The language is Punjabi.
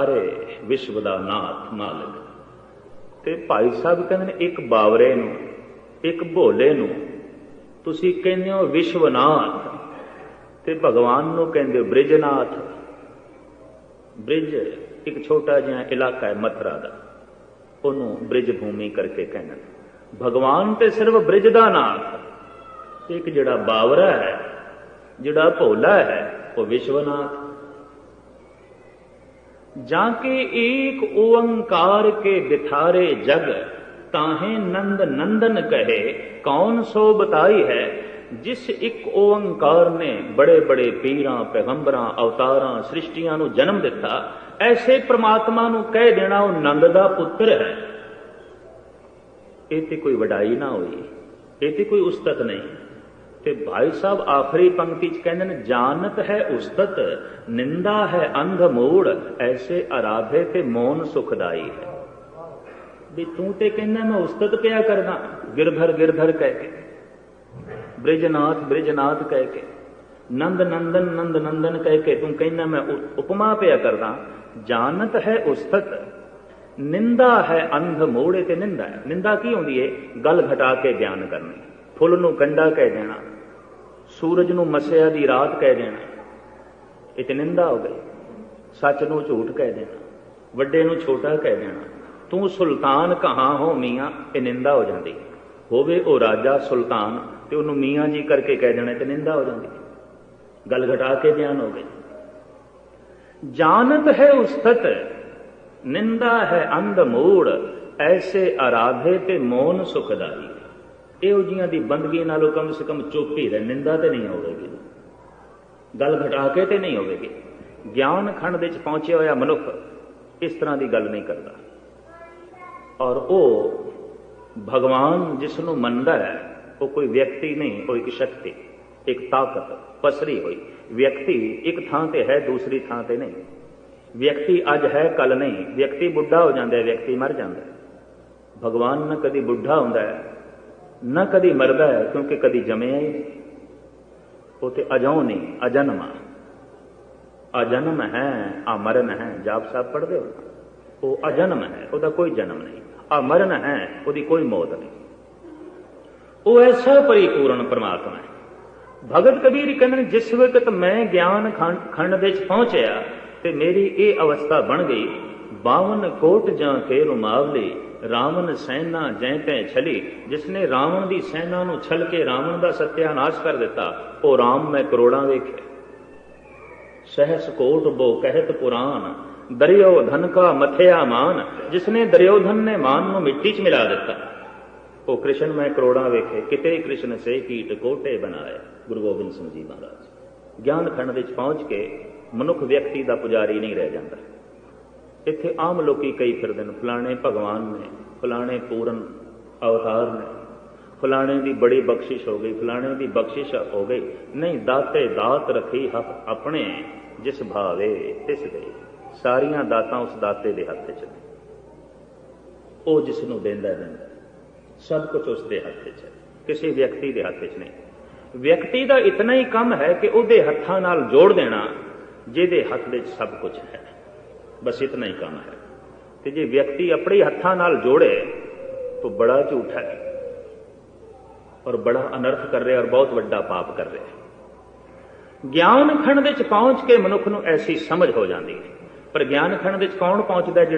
ਸਾਰੇ ਵਿਸ਼ਵ ਦਾ ਨਾਥ ਮਾਲਕ। ਤੇ ਭਾਈ ਸਾਹਿਬ ਕਹਿੰਦੇ ਨੇ, ਇੱਕ ਬਾਵਰੇ ਨੂੰ, ਇੱਕ ਭੋਲੇ ਨੂੰ ਤੁਸੀਂ ਕਹਿੰਦੇ ਹੋ ਵਿਸ਼ਵਨਾਥ। ਤੇ ਭਗਵਾਨ ਨੂੰ ਕਹਿੰਦੇ ਹੋ ਬ੍ਰਿਜਨਾਥ। ਬ੍ਰਿਜ ਇੱਕ ਛੋਟਾ ਜਿਹਾ ਇਲਾਕਾ ਹੈ ਮਥੁਰਾ ਦਾ। ਉਹਨੂੰ ਬ੍ਰਿਜ ਭੂਮੀ ਕਰਕੇ ਕਹਿੰਦੇ ਨੇ। ਭਗਵਾਨ ਤੇ ਸਿਰਫ ਬ੍ਰਿਜ ਦਾ ਨਾਥ। ਇੱਕ ਜਿਹੜਾ ਬਾਵਰਾ ਹੈ, ਜਿਹੜਾ ਭੋਲਾ ਹੈ, ਉਹ ਵਿਸ਼ਵਨਾਥ। जाके एक ओंकार के बिथारे जग ताहे नंद नंदन कहे कौन सो बताई है ਜਿਸ ਇੱਕ ਓੰਕਾਰ ਨੇ ਬੜੇ ਬੜੇ ਪੀਰਾਂ ਪੈਗੰਬਰਾਂ ਅਵਤਾਰਾਂ ਸ੍ਰਿਸ਼ਟੀਆਂ ਨੂੰ ਜਨਮ ਦਿੱਤਾ ਐਸੇ ਪ੍ਰਮਾਤਮਾ ਨੂੰ ਕਹਿ ਦੇਣਾ ਉਹ ਨੰਦ ਦਾ ਪੁੱਤਰ ਹੈ ਇਹ ਤੇ ਕੋਈ ਵਡਾਈ ਨਾ ਹੋਈ ਇਹ ਤੇ ਕੋਈ ਉਸਤਤ ਨਹੀਂ ਤੇ ਭਾਈ ਸਾਹਿਬ ਆਖਰੀ ਪੰਕਤੀ ਚ ਕਹਿੰਦੇ ਨੇ ਜਾਣਤ ਹੈ ਉਸਤਤ, ਨਿੰਦਾ ਹੈ ਅੰਧ ਮੂੜ, ਐਸੇ ਆਰਾਧੇ ਤੇ ਮੋਨ ਸੁਖਦਾਈ ਹੈ। ਵੀ ਤੂੰ ਤੇ ਕਹਿੰਦਾ, ਮੈਂ ਉਸਤਤ ਪਿਆ ਕਰਦਾ। ਗਿਰਧਰ ਗਿਰਧਰ ਕਹਿ ਕੇ, ਬ੍ਰਿਜਨਾਥ ਬ੍ਰਿਜਨਾਥ ਕਹਿ ਕੇ, ਨੰਦ ਨੰਦਨ ਨੰਦ ਨੰਦਨ ਕਹਿ ਕੇ ਤੂੰ ਕਹਿੰਦਾ, ਮੈਂ ਉਪਮਾ ਪਿਆ ਕਰਦਾ। ਜਾਣਤ ਹੈ ਉਸਤਤ, ਨਿੰਦਾ ਹੈ ਅੰਧ ਮੋੜੇ ਤੇ ਨਿੰਦਾ ਹੈ। ਨਿੰਦਾ ਕੀ ਹੁੰਦੀ ਹੈ ਗੱਲ ਘਟਾ ਕੇ ਬਿਆਨ ਕਰਨੀ। ਫੁੱਲ ਨੂੰ ਕੰਡਾ ਕਹਿ ਦੇਣਾ, ਸੂਰਜ ਨੂੰ ਮਸਿਆ ਦੀ ਰਾਤ ਕਹਿ ਦੇਣਾ, ਇਹ ਤੇ ਨਿੰਦਾ ਹੋ ਗਈ। ਸੱਚ ਨੂੰ ਝੂਠ ਕਹਿ ਦੇਣਾ, ਵੱਡੇ ਨੂੰ ਛੋਟਾ ਕਹਿ ਦੇਣਾ। ਤੂੰ ਸੁਲਤਾਨ ਕਹਾਂ ਹੋ ਮੀਆਂ? ਇਹ ਨਿੰਦਾ ਹੋ ਜਾਂਦੀ। ਹੋਵੇ ਉਹ ਰਾਜਾ ਸੁਲਤਾਨ, ਤੇ ਉਹਨੂੰ ਮੀਆਂ ਜੀ ਕਰਕੇ ਕਹਿ ਦੇਣਾ ਤੇ ਨਿੰਦਾ ਹੋ ਜਾਂਦੀ। ਗੱਲ ਘਟਾ ਕੇ ਬਿਆਨ ਹੋ ਗਈ। ਜਾਣਤ ਹੈ ਉਸਤਤ, ਨਿੰਦਾ ਹੈ ਅੰਧ ਮੂੜ, ਐਸੇ ਆਰਾਧੇ ਤੇ ਮੋਨ ਸੁਖਦਾਈ। ਇਹੋ ਜੀਆਂ ਦੀ ਬੰਦਗੀ ਨਾਲੋਂ ਕਮ ਸੇ ਕਮ ਚੁੱਪ ਹੀ ਰਹਿ, ਨਿੰਦਾ ਤੇ ਨਹੀਂ ਹੋਵੇਗੀ ਗੱਲ ਘਟਾ ਕੇ ਤੇ ਨਹੀਂ ਹੋਵੇਗੀ ਗਿਆਨ ਖੰਡ ਦੇ ਚ ਪਹੁੰਚਿਆ ਹੋਇਆ ਮਨੁੱਖ ਇਸ ਤਰ੍ਹਾਂ ਦੀ ਗੱਲ ਨਹੀਂ ਕਰਦਾ। ਔਰ ਉਹ ਭਗਵਾਨ ਜਿਸ ਨੂੰ ਮੰਨਦਾ ਹੈ, ਉਹ ਕੋਈ ਵਿਅਕਤੀ ਨਹੀਂ, ਉਹ ਇੱਕ ਸ਼ਕਤੀ, ਇੱਕ ਤਾਕਤ, ਪਸਰੀ ਹੋਈ। ਵਿਅਕਤੀ ਇੱਕ ਥਾਂ ਤੇ ਹੈ, ਦੂਸਰੀ ਥਾਂ ਤੇ ਨਹੀਂ। ਵਿਅਕਤੀ ਅੱਜ ਹੈ ਕੱਲ ਨਹੀਂ। ਵਿਅਕਤੀ ਬੁੱਢਾ ਹੋ ਜਾਂਦਾ ਹੈ, ਵਿਅਕਤੀ ਮਰ ਜਾਂਦਾ ਹੈ। ਭਗਵਾਨ ਨਾ ਕਦੀ ਬੁੱਢਾ ਹੁੰਦਾ ਹੈ ਨਾ ਕਦੀ ਮਰਦਾ ਹੈ, ਕਿਉਂਕਿ ਕਦੀ ਜੰਮਿਆ ਹੀ ਉਹ ਤੇ ਅਜੋਂ ਨਹੀਂ, ਅਜਨਮ। ਆ ਅਜਨਮ ਹੈ, ਅਮਰਨ ਹੈ, ਜਾਪ ਸਾਹਿਬ ਪੜ੍ਹਦੇ ਹੋ? ਉਹ ਅਜਨਮ ਹੈ, ਉਹਦਾ ਕੋਈ ਜਨਮ ਨਹੀਂ। ਅਮਰਨ ਹੈ, ਉਹਦੀ ਕੋਈ ਮੌਤ ਨਹੀਂ। ਉਹ ਐਸਾ ਪਰਿਪੂਰਨ ਪਰਮਾਤਮਾ ਹੈ। ਭਗਤ ਕਬੀਰ ਕਹਿੰਦੇ ਨੇ, ਜਿਸ ਵਕਤ ਮੈਂ ਗਿਆਨ ਖੰਡ ਖੰਡ ਵਿੱਚ ਪਹੁੰਚਿਆ ਤੇ ਮੇਰੀ ਇਹ ਅਵਸਥਾ ਬਣ ਗਈ 52 ਕੋਟ ਜਾਂ ਕੇ ਰੁਮਾਵਲੀ ਰਾਵਣ ਸੈਨਾ ਜੈ ਤੈ ਛਲੀ। ਜਿਸਨੇ ਰਾਵਣ ਦੀ ਸੈਨਾ ਨੂੰ ਛਲ ਕੇ ਰਾਵਣ ਦਾ ਸਤਿਆਨਾਸ਼ ਕਰ ਦਿੱਤਾ, ਉਹ ਰਾਮ ਮੈਂ ਕਰੋੜਾਂ ਵੇਖੇ। ਸਹਿਸ ਕੋਟ ਬੋ ਕਹਿਤ ਪੁਰਾਨ ਦਰਿਓ ਧਨ ਕਾ ਮਥਿਆ ਮਾਨ। ਜਿਸਨੇ ਦਰਿਓਧਨ ਨੇ ਮਾਨ ਨੂੰ ਮਿੱਟੀ 'ਚ ਮਿਲਾ ਦਿੱਤਾ, ਉਹ ਕ੍ਰਿਸ਼ਨ ਮੈਂ ਕਰੋੜਾਂ ਵੇਖੇ। ਕਿਤੇ ਕ੍ਰਿਸ਼ਨ ਸੇ ਕੀਟ ਕੋਟੇ ਬਣਾਏ। ਗੁਰੂ ਗੋਬਿੰਦ ਸਿੰਘ ਜੀ ਮਹਾਰਾਜ, ਗਿਆਨ ਖੰਡ ਵਿੱਚ ਪਹੁੰਚ ਕੇ ਮਨੁੱਖ ਵਿਅਕਤੀ ਦਾ ਪੁਜਾਰੀ ਨਹੀਂ ਰਹਿ ਜਾਂਦਾ। ਇੱਥੇ ਆਮ ਲੋਕੀ ਕਈ ਫਿਰਦੇ ਨੇ, ਫਲਾਣੇ ਭਗਵਾਨ ਨੇ, ਫਲਾਣੇ ਪੂਰਨ ਅਵਤਾਰ ਨੇ, ਫਲਾਣੇ ਦੀ ਬੜੀ ਬਖਸ਼ਿਸ਼ ਹੋ ਗਈ, ਫਲਾਣੇ ਦੀ ਬਖਸ਼ਿਸ਼ ਹੋ ਗਈ। ਨਹੀਂ, ਦਾਤੇ ਦਾਤ ਰਖੀ ਹੱਥ ਆਪਣੇ, ਜਿਸ ਭਾਵੇ ਤਿਸ ਦੇ। ਸਾਰੀਆਂ ਦਾਤਾਂ ਉਸ ਦਾਤੇ ਦੇ ਹੱਥ 'ਚ ਨੇ। ਉਹ ਜਿਸ ਨੂੰ ਦਿੰਦਾ ਦਿੰਦਾ ਸਭ ਕੁਝ ਉਸ ਦੇ ਹੱਥ 'ਚ ਹੈ, ਕਿਸੇ ਵਿਅਕਤੀ ਦੇ ਹੱਥ 'ਚ ਨਹੀਂ। ਵਿਅਕਤੀ ਦਾ ਇਤਨਾ ਹੀ ਕੰਮ ਹੈ ਕਿ ਉਹਦੇ ਹੱਥਾਂ ਨਾਲ ਜੋੜ ਦੇਣਾ, ਜਿਹਦੇ ਹੱਥ ਵਿੱਚ ਸਭ ਕੁਝ ਹੈ। ਬਸ ਇਤਨਾ ਹੀ ਕੰਮ ਹੈ। ਤੇ ਜੇ ਵਿਅਕਤੀ ਆਪਣੇ ਹੱਥਾਂ ਨਾਲ ਜੋੜੇ, ਤਾਂ ਬੜਾ ਝੂਠ ਹੈ। ਔਰ ਬੜਾ ਅਨਰਥ ਕਰ ਰਿਹਾ ਔਰ ਬਹੁਤ ਵੱਡਾ ਪਾਪ ਕਰ ਰਿਹਾ ਗਿਆਨ ਖੰਡ ਚ ਪਹੁੰਚ ਕੇ ਮਨੁੱਖ ਨੂੰ ਐਸੀ ਸਮਝ ਹੋ ਜਾਂਦੀ ਹੈ। ਪਰ ਗਿਆਨ ਖੰਡ ਵਿੱਚ ਕੌਣ ਪਹੁੰਚਦਾ ਜਿਹੜਾ